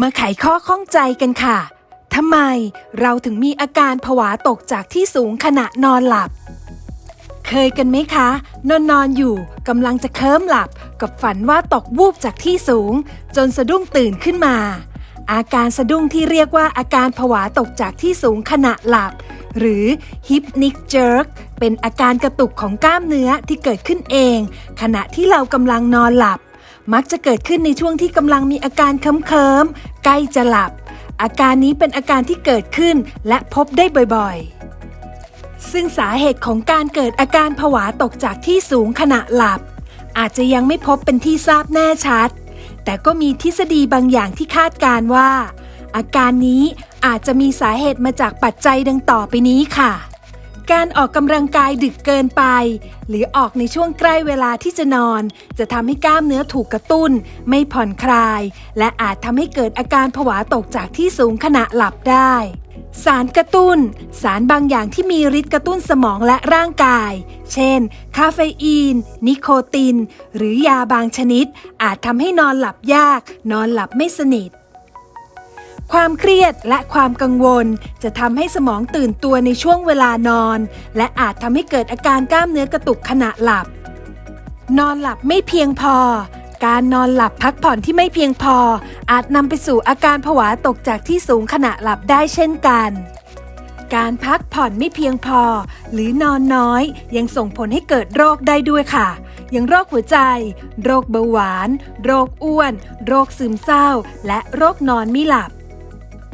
มาไขข้อข้องใจกันค่ะ ทำไมเราถึงมีอาการผวาตกจากที่สูงขณะนอนหลับ เคยกันไหมคะ นอนนอนอยู่กำลังจะเคลิ้มหลับ กับฝันว่าตกวูบจากที่สูง จนสะดุ้งตื่นขึ้นมา อาการสะดุ้งที่เรียกว่าอาการผวาตกจากที่สูงขณะหลับ หรือ hypnic jerk เป็นอาการกระตุกของกล้ามเนื้อที่เกิดขึ้นเอง ขณะที่เรากำลังนอนหลับ มักจะเกิดขึ้นในช่วงที่กำลังมีอาการเคิมๆใกล้จะหลับ อาการนี้เป็นอาการที่เกิดขึ้นและพบได้บ่อยๆ ซึ่งสาเหตุของการเกิดอาการผวาตกจากที่สูงขณะหลับ อาจจะยังไม่พบเป็นที่ทราบแน่ชัด แต่ก็มีทฤษฎีบางอย่างที่คาดการว่า อาการนี้อาจจะมีสาเหตุมาจากปัจจัยดังต่อไปนี้ค่ะ การออกกำลังกายดึกเกินไป หรือออกในช่วงใกล้เวลาที่จะนอน จะทำให้กล้ามเนื้อถูกกระตุ้น ไม่ผ่อนคลาย และอาจทำให้เกิดอาการผวาตกจากที่สูงขณะหลับได้ สารกระตุ้น สารบางอย่างที่มีฤทธิ์กระตุ้นสมองและร่างกาย เช่น คาเฟอีน นิโคติน หรือยาบางชนิด อาจทำให้นอนหลับยาก นอนหลับไม่สนิท ความเครียดและความกังวล จะทำให้สมองตื่นตัวในช่วงเวลานอน และอาจทำให้เกิดอาการกล้ามเนื้อกระตุกขณะหลับ นอนหลับไม่เพียงพอ การนอนหลับพักผ่อนที่ไม่เพียงพอ อาจนำไปสู่อาการผวาตกจากที่สูงขณะหลับได้เช่นกันการพักผ่อนไม่เพียงพอ หรือนอนน้อยยังส่งผลให้เกิดโรคได้ด้วยค่ะ อย่างโรคหัวใจ โรคเบาหวาน โรคอ้วน โรคซึมเศร้า และโรคนอนไม่หลับ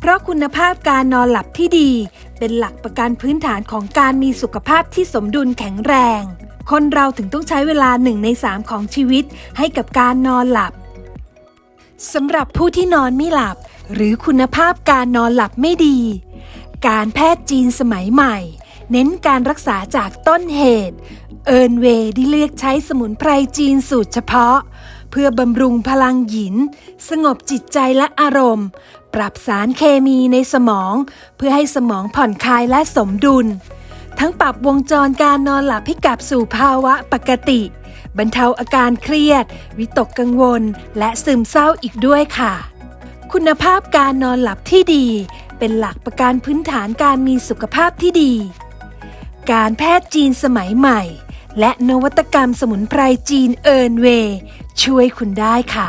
เพราะคุณภาพการนอนหลับที่ดี เป็นหลักประกันพื้นฐานของการมีสุขภาพที่สมดุลแข็งแรง คนเราถึงต้องใช้เวลาหนึ่งในสามของชีวิตให้กับการนอนหลับสำหรับผู้ที่นอนไม่หลับ หรือคุณภาพการนอนหลับไม่ดี การแพทย์จีนสมัยใหม่ เน้นการรักษาจากต้นเหตุ เอิร์นเวย์ได้เลือกใช้สมุนไพรจีนสูตรเฉพาะ เพื่อบำรุงพลังหยิน สงบจิตใจและอารมณ์ ปรับสารเคมีในสมอง เพื่อให้สมองผ่อนคลายและสมดุล ทั้งปรับวงจรการนอนหลับให้กลับสู่ภาวะปกติ บรรเทาอาการเครียด วิตกกังวล และซึมเศร้าอีกด้วยค่ะ คุณภาพการนอนหลับที่ดี เป็นหลักประกันพื้นฐานการมีสุขภาพที่ดี การแพทย์จีนสมัยใหม่ และนวัตกรรมสมุนไพรจีนเอิร์นเว ช่วยคุณได้ค่ะ